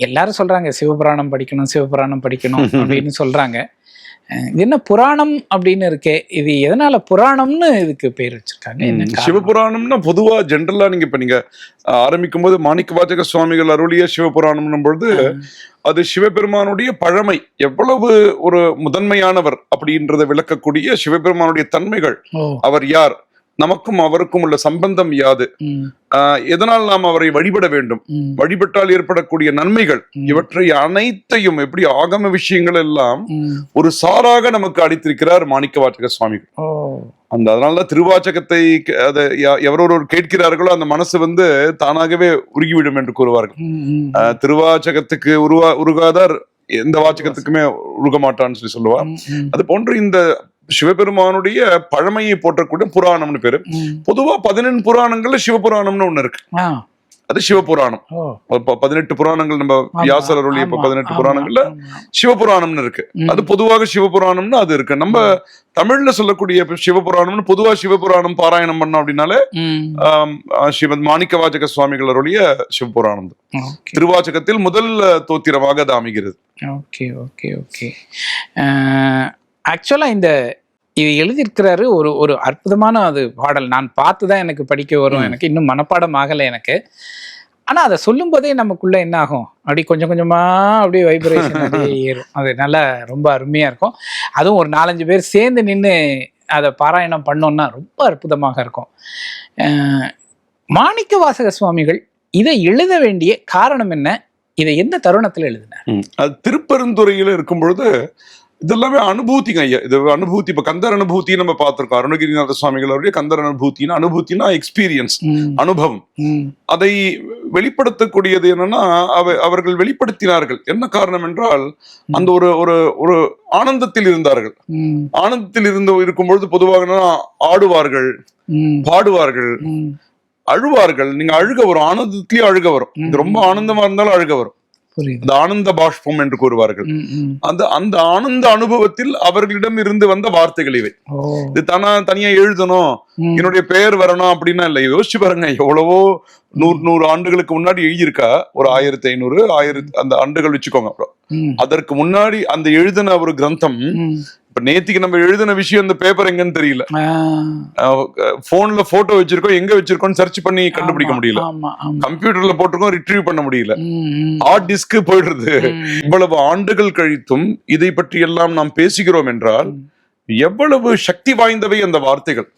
எல்லாரும் சொல்றாங்க சிவபுராணம் படிக்கணும் சிவபுராணம் படிக்கணும் அப்படின்னு சொல்றாங்க. என்ன புராணம் அப்படின்னு இருக்கே இது எதனால புராணம்னு இதுக்கு பேர் வச்சிருக்காங்க? சிவபுராணம்னா பொதுவா ஜென்ரலா நீங்க இப்ப நீங்க ஆரம்பிக்கும் போது மாணிக்க வாசக சுவாமிகள் அருளிய சிவபுராணம்னும் பொழுது அது சிவபெருமானுடைய பழமை. எவ்வளவு ஒரு முதன்மையானவர் அப்படின்றத விளக்கக்கூடிய சிவபெருமானுடைய தன்மைகள். அவர் யார்? நமக்கும் அவருக்கும் உள்ள சம்பந்தம் யாது? எதனால் நாம் அவரை வழிபட வேண்டும்? வழிபட்டால் ஏற்படக்கூடிய நன்மைகள். இவற்றை அனைத்தையும் எப்படி ஆகம விஷயங்கள் எல்லாம். ஒரு சாராக நமக்கு அளித்திருக்கிறார் மாணிக்க வாசக சுவாமிகள் அந்த அதனாலதான் திருவாச்சகத்தை அதை எவரொருவர் கேட்கிறார்களோ அந்த மனசு வந்து தானாகவே உருகிவிடும் என்று கூறுவார்கள். திருவாச்சகத்துக்கு உருவா உருகாதார் எந்த வாச்சகத்துக்குமே உருக மாட்டான்னு சொல்லி சொல்லுவா அது போன்று இந்த சிவபெருமானுடைய பழமையை போற்றக்கூடிய புராணம்னு பேரு. பொதுவா பதினெண் புராணங்கள்ல சிவபுராணம்னு ஒண்ணு இருக்கு. அது சிவபுராணம். பதினெட்டு புராணங்கள் நம்ம வியாசர் அருளிய பதினெட்டு புராணங்கள்ல. சிவபுராணம்னு இருக்கு. அது பொதுவாக சிவபுராணம்னு அது இருக்கு. நம்ம தமிழ்ல சொல்லக்கூடிய சிவபுராணம்னு பொதுவா சிவபுராணம் பாராயணம் பண்ணோம் அப்படின்னாலே சிவ மாணிக்க வாசக சுவாமிகள் அருளிய சிவபுராணம் திருவாச்சகத்தில் முதல் தோத்திரமாக அது அமைகிறது. Okay okay okay. ஆக்சுவலாக இந்த இது எழுதியிருக்கிறாரு ஒரு ஒரு அற்புதமான அது பாடல். நான் பார்த்து தான் எனக்கு படிக்க வரும். எனக்கு இன்னும் மனப்பாடம் ஆகலை எனக்கு. ஆனால் அதை சொல்லும்போதே நமக்குள்ள என்ன ஆகும்? அப்படி கொஞ்சம் கொஞ்சமாக அப்படியே வைப்ரேஷன் அப்படியே ஏறும். அது நல்லா ரொம்ப அருமையாக இருக்கும். அதுவும் ஒரு நாலஞ்சு பேர் சேர்ந்து நின்று அதை பாராயணம் பண்ணோம்னா ரொம்ப அற்புதமாக இருக்கும். மாணிக்க வாசக சுவாமிகள் இதை எழுத வேண்டிய காரணம் என்ன? இதை எந்த தருணத்தில் எழுதினார்? அது திருப்பெருந்துறையில இருக்கும் பொழுது இதெல்லாமே அனுபூதிங்க ஐயா. இது அனுபூதி இப்ப கந்தர் அனுபூதி நம்ம பார்த்திருக்கோம். அருணகிரிநாத சுவாமிகள் அவருடைய கந்தர் அனுபூத்தினா அனுபூத்தினா எக்ஸ்பீரியன்ஸ் அனுபவம். அதை வெளிப்படுத்தக்கூடியது என்னன்னா அவ அவர்கள் வெளிப்படுத்தினார்கள். என்ன காரணம் என்றால் அந்த ஒரு ஒரு ஒரு ஆனந்தத்தில் இருந்தார்கள். ஆனந்தத்தில் இருந்து இருக்கும்பொழுது பொதுவாக ஆடுவார்கள் பாடுவார்கள். அழுவார்கள். நீங்க அழுக வரும். ஆனந்தத்திலேயே அழுக வரும். ரொம்ப ஆனந்தமா இருந்தாலும் அழுக வரும். இந்த ஆனந்த பாஷ்பம் என்று கூறுவார்கள். அந்த அந்த ஆனந்த அனுபவத்தில் அவர்களிடம் இருந்து வந்த வார்த்தைகள் இவை. இது தானா தனியா எழுதணும். என்னுடைய பெயர் வரணும் அப்படின்னா இல்ல. யோசிச்சு பாருங்க எவ்வளவோ நூறு நூறு ஆண்டுகளுக்கு முன்னாடி எழுதியிருக்கா? ஒரு ஆயிரத்தி ஐநூறு ஆயிரத்தி அந்த ஆண்டுகள் வச்சுக்கோங்க அப்புறம். அதற்கு முன்னாடி அந்த எழுதின ஒரு கிரந்தம். இப்ப நேத்திக்கு நம்ம எழுதின விஷயம் இந்த பேப்பர் எங்கன்னு தெரியல. போன்ல போட்டோ வச்சிருக்கோம் எங்க வச்சிருக்கோம் சர்ச் பண்ணி கண்டுபிடிக்க முடியல. கம்ப்யூட்டர்ல போட்டிருக்கோம் ரிட்ரீவ் பண்ண முடியல. ஹார்ட் டிஸ்க் போயிடுறது. இவ்வளவு ஆண்டுகள் கழித்தும் இதை பற்றி எல்லாம் நாம் பேசுகிறோம் என்றால் எவ்வளவு சக்தி வாய்ந்தவை அந்த வார்த்தைகள்.